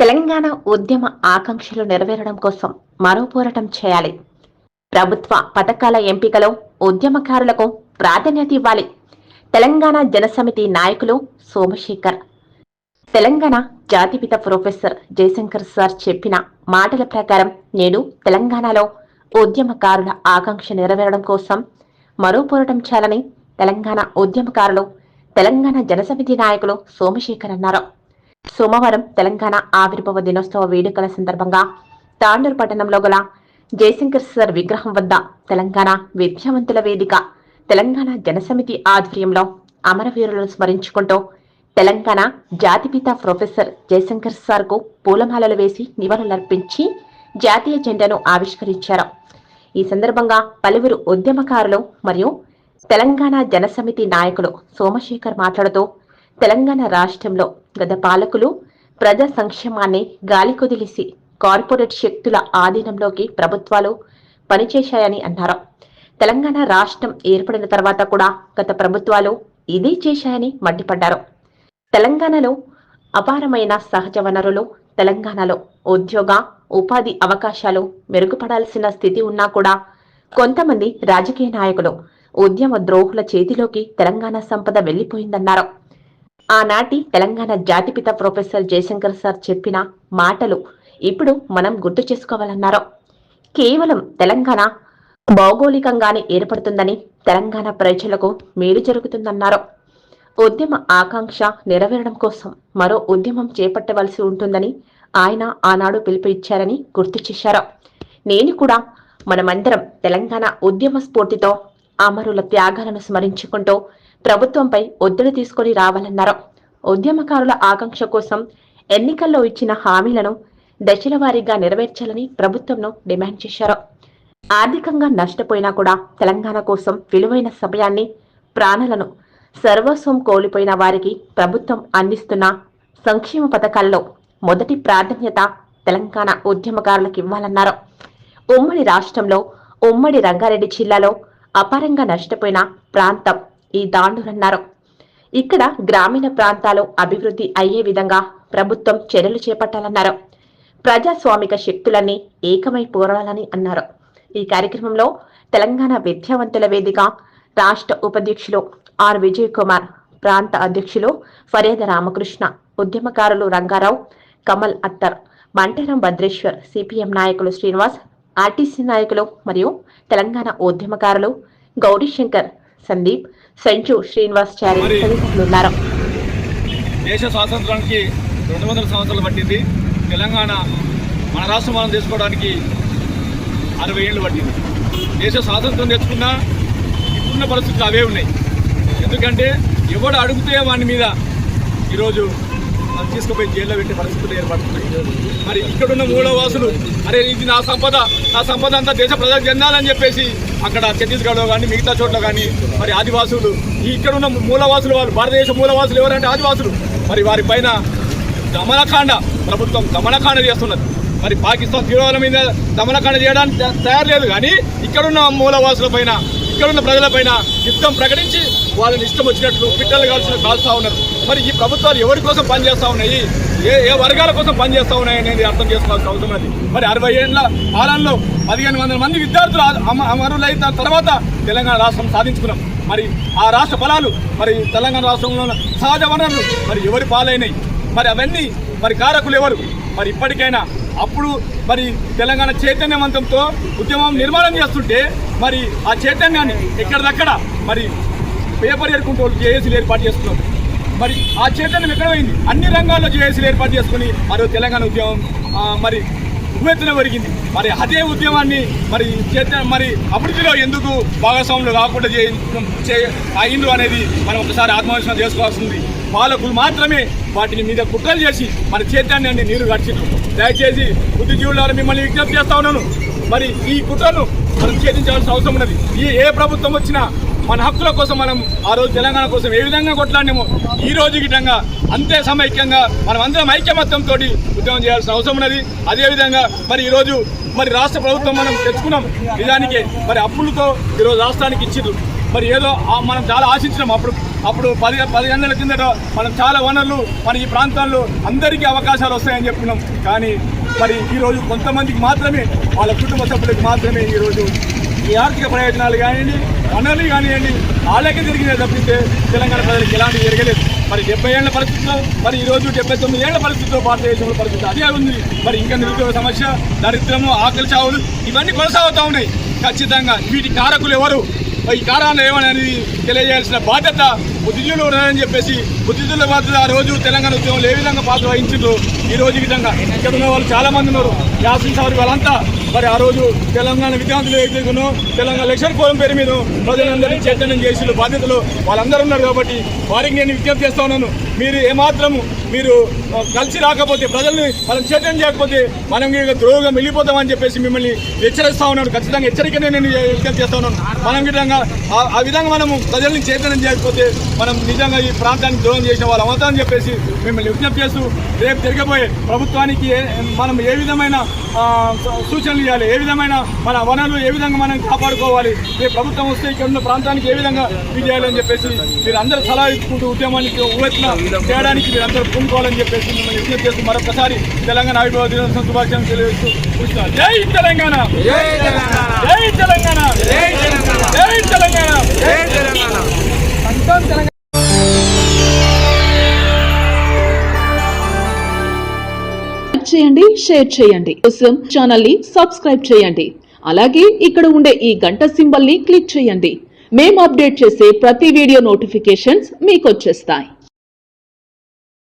తెలంగాణ ఉద్యమ ఆకాంక్షలు నెరవేరడం కోసం మరో పోరాటం చేయాలి. ప్రభుత్వ పథకాల ఎంపికలో ఉద్యమకారులకు ప్రాధాన్యత ఇవ్వాలి. తెలంగాణ జనసమితి నాయకులు సోమశేఖర్. తెలంగాణ జాతిపిత ప్రొఫెసర్ జయశంకర్ సార్ చెప్పిన మాటల ప్రకారం నేడు తెలంగాణలో ఉద్యమకారుల ఆకాంక్ష నెరవేరడం కోసం మరో పోరాటం చేయాలని తెలంగాణ ఉద్యమకారులు తెలంగాణ జనసమితి నాయకులు సోమశేఖర్ అన్నారు. సోమవారం తెలంగాణ ఆవిర్భావ దినోత్సవ వేడుకల సందర్భంగా తాండూరు పట్టణంలో గల జయశంకర్ సార్ విగ్రహం వద్ద తెలంగాణ విద్యావంతుల వేదిక తెలంగాణ జనసమితి ఆధ్వర్యంలో అమరవీరులను స్మరించుకుంటూ తెలంగాణ జాతిపిత ప్రొఫెసర్ జయశంకర్ సార్కు పూలమాలలు వేసి నివాళులర్పించి జాతీయ జెండాను ఆవిష్కరించారు. ఈ సందర్భంగా పలువురు ఉద్యమకారులు మరియు తెలంగాణ జనసమితి నాయకులు సోమశేఖర్ మాట్లాడుతూ తెలంగాణ రాష్ట్రంలో గత పాలకులు ప్రజా సంక్షేమాన్ని గాలికొదిలిసి కార్పొరేట్ శక్తుల ఆధీనంలోకి ప్రభుత్వాలు పనిచేశాయని అన్నారు తెలంగాణ రాష్ట్రం ఏర్పడిన తర్వాత కూడా గత ప్రభుత్వాలు ఇదే చేశాయని మండిపడ్డారు. తెలంగాణలో అపారమైన సహజ వనరులు తెలంగాణలో ఉద్యోగ ఉపాధి అవకాశాలు మెరుగుపడాల్సిన స్థితి ఉన్నా కూడా కొంతమంది రాజకీయ నాయకులు ఉద్యమ ద్రోహుల చేతిలోకి తెలంగాణ సంపద వెళ్ళిపోయిందన్నారు ఆనాటి తెలంగాణ జాతిపిత ప్రొఫెసర్ జయశంకర్ సార్ చెప్పిన మాటలు ఇప్పుడు మనం గుర్తు చేసుకోవాలన్నారు. కేవలం తెలంగాణ భౌగోళికంగానే ఏర్పడుతుందని తెలంగాణ ప్రజలకు మేలు జరుగుతుందన్నారు. ఉద్యమ ఆకాంక్ష నెరవేరడం కోసం మరో ఉద్యమం చేపట్టవలసి ఉంటుందని ఆయన ఆనాడు పిలుపు ఇచ్చారని గుర్తు చేశారు. నేను కూడా మనమందరం తెలంగాణ ఉద్యమ స్ఫూర్తితో అమరుల త్యాగాలను స్మరించుకుంటూ ప్రభుత్వంపై ఒత్తిడి తీసుకొని రావాలన్నారు. ఉద్యమకారుల ఆకాంక్ష కోసం ఎన్నికల్లో ఇచ్చిన హామీలను దశల వారీగా నెరవేర్చాలని ప్రభుత్వంను డిమాండ్ చేశారు. ఆర్థికంగా నష్టపోయినా కూడా తెలంగాణ కోసం విలువైన సమయాన్ని ప్రాణాలను సర్వస్వం కోల్పోయిన వారికి ప్రభుత్వం అందిస్తున్న సంక్షేమ పథకాల్లో మొదటి ప్రాధాన్యత తెలంగాణ ఉద్యమకారులకు ఇవ్వాలన్నారు. ఉమ్మడి రాష్ట్రంలో ఉమ్మడి రంగారెడ్డి జిల్లాలో అపారంగా నష్టపోయిన ప్రాంతం ఈ దాండూరన్నారు. ఇక్కడ గ్రామీణ ప్రాంతాలు అభివృద్ధి అయ్యే విధంగా ప్రభుత్వం చర్యలు చేపట్టాలన్నారు. ప్రజాస్వామిక శక్తులన్నీ ఏకమై పోరాడాలని అన్నారు. ఈ కార్యక్రమంలో తెలంగాణ విద్యావంతుల వేదిక రాష్ట్ర ఉపాధ్యక్షులు ఆర్ విజయ్ కుమార్ ప్రాంత అధ్యక్షులు ఫర్యాద రామకృష్ణ ఉద్యమకారులు రంగారావు కమల్ అత్తర్ మంటరం భద్రేశ్వర్ సిపిఎం నాయకులు శ్రీనివాస్ ఆర్టీసీ నాయకులు మరియు తెలంగాణ ఉద్యమకారులు గౌరీశంకర్ సందీప్ సంజు శ్రీనివాస్ చారి ఉన్నారు. దేశ స్వాతంత్రానికి రెండు వందల సంవత్సరాలు పట్టింది. తెలంగాణ మన రాష్ట్రం మనం తీసుకోవడానికి అరవై ఏళ్ళు పట్టింది. దేశ స్వాతంత్రం తెచ్చుకున్నా ఇప్పుడున్న పరిస్థితులు అవే ఉన్నాయి. ఎందుకంటే ఎవడు అడిగితే వాని మీద ఈరోజు తీసుకుపోయి జైల్లో పెట్టే పరిస్థితులు ఏర్పడుతున్నాయి. మరి ఇక్కడున్న మూలవాసులు అరే ఇది నా సంపద నా సంపద అంతా దేశ ప్రజలకు చెందాలని చెప్పేసి అక్కడ ఛత్తీస్గఢ్లో కానీ మిగతా చోట్ల కానీ మరి ఆదివాసులు ఇక్కడున్న మూలవాసులు వాళ్ళు భారతదేశ మూలవాసులు ఎవరంటే ఆదివాసులు. మరి వారి పైన దమనకాండ ప్రభుత్వం దమనకాండ చేస్తున్నది. మరి పాకిస్తాన్ తీవ్రవాదుల మీద దమనకాండ చేయడానికి తయారు లేదు కానీ ఇక్కడున్న మూలవాసుల పైన ఇక్కడున్న ప్రజల పైన యుద్ధం ప్రకటించి వాళ్ళని ఇష్టం వచ్చినట్లు పిట్టలు కాల్చిన కాల్స్తా ఉన్నారు. మరి ఈ ప్రభుత్వాలు ఎవరి కోసం పనిచేస్తూ ఉన్నాయి? ఏ ఏ వర్గాల కోసం పనిచేస్తూ ఉన్నాయి అనేది అర్థం చేసుకోవాల్సిన అవసరం అది. మరి అరవై ఏళ్ళ కాలంలో పదిహేను వందల మంది విద్యార్థులు అమరులైన తర్వాత తెలంగాణ రాష్ట్రం సాధించుకున్నాం. మరి ఆ రాష్ట్ర ఫలాలు మరి తెలంగాణ రాష్ట్రంలో సహజ వనరులు మరి ఎవరి పాలైనాయి? మరి అవన్నీ మరి కారకులు ఎవరు? మరి ఇప్పటికైనా అప్పుడు మరి తెలంగాణ చైతన్యవంతంతో ఉద్యమం నిర్మాణం చేస్తుంటే మరి ఆ చైతన్యాన్ని ఎక్కడిదక్కడ మరి పేపర్ ఏరుకుంటూ వాళ్ళు జేఏసీలు ఏర్పాటు చేస్తున్నారు. మరి ఆ చైతన్యం ఎక్కడ పోయింది? అన్ని రంగాల్లో జేఏసీలు ఏర్పాటు చేసుకుని మరి తెలంగాణ ఉద్యమం మరి ఉవ్వెత్తున పెరిగింది మరి అదే ఉద్యమాన్ని మరి చేత మరి అభివృద్ధిలో ఎందుకు భాగస్వాములు కాకుండా చే చే- అయిండ్రు అనేది మనం ఒకసారి ఆత్మవిశ్వాసం చేసుకోవాల్సింది. పాలకులు మాత్రమే వాటిని మీద కుట్రలు చేసి మన చైతన్యాన్ని నీరు గడిచిండ్రు దయచేసి బుద్ధిజీవులారా మిమ్మల్ని విజ్ఞప్తి చేస్తా ఉన్నాను. మరి ఈ కుట్రను మనం ఛేదించాల్సిన అవసరం ఉన్నది. ఈ ఏ ప్రభుత్వం వచ్చినా మన హక్కుల కోసం మనం ఆ రోజు తెలంగాణ కోసం ఏ విధంగా కొట్లాడినామో ఈ రోజు గిట్టంగా అంతే సమైక్యంగా మనం అందరం ఐక్యమత్యంతో ఉద్యమం చేయాల్సిన అవసరం ఉన్నది. అదేవిధంగా మరి ఈరోజు మరి రాష్ట్ర ప్రభుత్వం మనం తెచ్చుకున్నాం. నిజానికి మరి అప్పులతో ఈరోజు రాష్ట్రానికి ఇచ్చిర్రు. మరి ఏదో మనం చాలా ఆశించినాం. అప్పుడు అప్పుడు పది పది గంటల కిందట మనం చాలా వనరులు మన ఈ ప్రాంతాల్లో అందరికీ అవకాశాలు వస్తాయని చెప్పినాం కానీ మరి ఈరోజు కొంతమందికి మాత్రమే వాళ్ళ కుటుంబ సభ్యులకు మాత్రమే ఈరోజు ఈ ఆర్థిక ప్రయోజనాలు కానివ్వండి వనరులు కానివ్వండి వాళ్ళకే జరిగినాయి తప్పితే తెలంగాణ ప్రజలకు ఎలాంటి జరగలేదు మరి డెబ్బై ఏళ్ళ పరిస్థితిలో మరి ఈ రోజు డెబ్బై తొమ్మిది ఏళ్ళ పరిస్థితిలో భారతదేశంలో పరిస్థితి అదే ఉంది. మరి ఇంకా నిరుద్యోగ సమస్య దరిద్రము ఆకలి చావులు ఇవన్నీ కొనసాగుతూ ఉన్నాయి. ఖచ్చితంగా వీటి కారకులు ఎవరు? ఈ కారణాలు ఏమని తెలియజేయాల్సిన బాధ్యత బుద్ధిజులు ఉన్నారని చెప్పేసి బుద్ధిజుల బాధ్యత ఆ రోజు తెలంగాణ ఉద్యమంలో ఏ విధంగా పాత్ర వహించారు ఈ రోజు విధంగా ఇక్కడ ఉన్న వాళ్ళు చాలామంది ఉన్నారు. యాసిన్ సార్ వాళ్ళంతా మరి ఆ రోజు తెలంగాణ విద్యార్థులు ఏదైతే తెలంగాణ లెక్చర్ ఫోరం పేరు మీద ప్రజలందరినీ చైతన్యం చేసిన బాధ్యతలు వాళ్ళందరూ ఉన్నారు కాబట్టి వారికి నేను విజ్ఞప్తి చేస్తా ఉన్నాను. మీరు ఏమాత్రము మీరు కలిసి రాకపోతే ప్రజల్ని మనం చైతన్యం చేయకపోతే మనం ఇక ద్రోహంగా వెళ్ళిపోతామని చెప్పేసి మిమ్మల్ని హెచ్చరిస్తా ఉన్నాను. ఖచ్చితంగా హెచ్చరికనే నేను విజ్ఞప్తి చేస్తా ఉన్నాను. మనం విధంగా ఆ- విధంగా మనము ప్రజల్ని చైతన్యం చేయకపోతే మనం నిజంగా ఈ ప్రాంతానికి ద్రోహం చేసిన వాళ్ళు అవుతామని చెప్పేసి మిమ్మల్ని విజ్ఞప్తి చేస్తూ రేపు జరగబోయే ప్రభుత్వానికి ఏ- మనం ఏ విధమైన సూచనలు ఇవ్వాలి? ఏ విధమైన మన వనరులు ఏ విధంగా మనం కాపాడుకోవాలి? రేపు ప్రభుత్వం వస్తే ఇక్కడ ఉన్న ప్రాంతానికి ఏ విధంగా ఇది చేయాలని చెప్పేసి మీరు అందరూ సలహా ఇచ్చుకుంటూ ఉద్యమానికి ఉవ్వెత్తున చేయడానికి మీరు అందరూ పూనుకోవాలని చెప్పేసి మిమ్మల్ని విజ్ఞప్తి చేస్తూ మరొకసారి తెలంగాణ ఆవిర్భావ దినోత్సవం శుభాకాంక్షలు తెలియజేస్తూ. జై తెలంగాణ! జై తెలంగాణ! జై తెలంగాణ! జై తెలంగాణ! జై తెలంగాణ! జై తెలంగాణ! సంతం తెలంగాణ లైక్ చేయండి షేర్ చేయండి. కోసం ఛానల్ని సబ్స్క్రైబ్ చేయండి. అలాగే ఇక్కడ ఉండే ఈ గంట సింబల్ని క్లిక్ చేయండి. మేము అప్డేట్ చేసే ప్రతి వీడియో నోటిఫికేషన్స్ మీకు వచ్చేస్తాయి.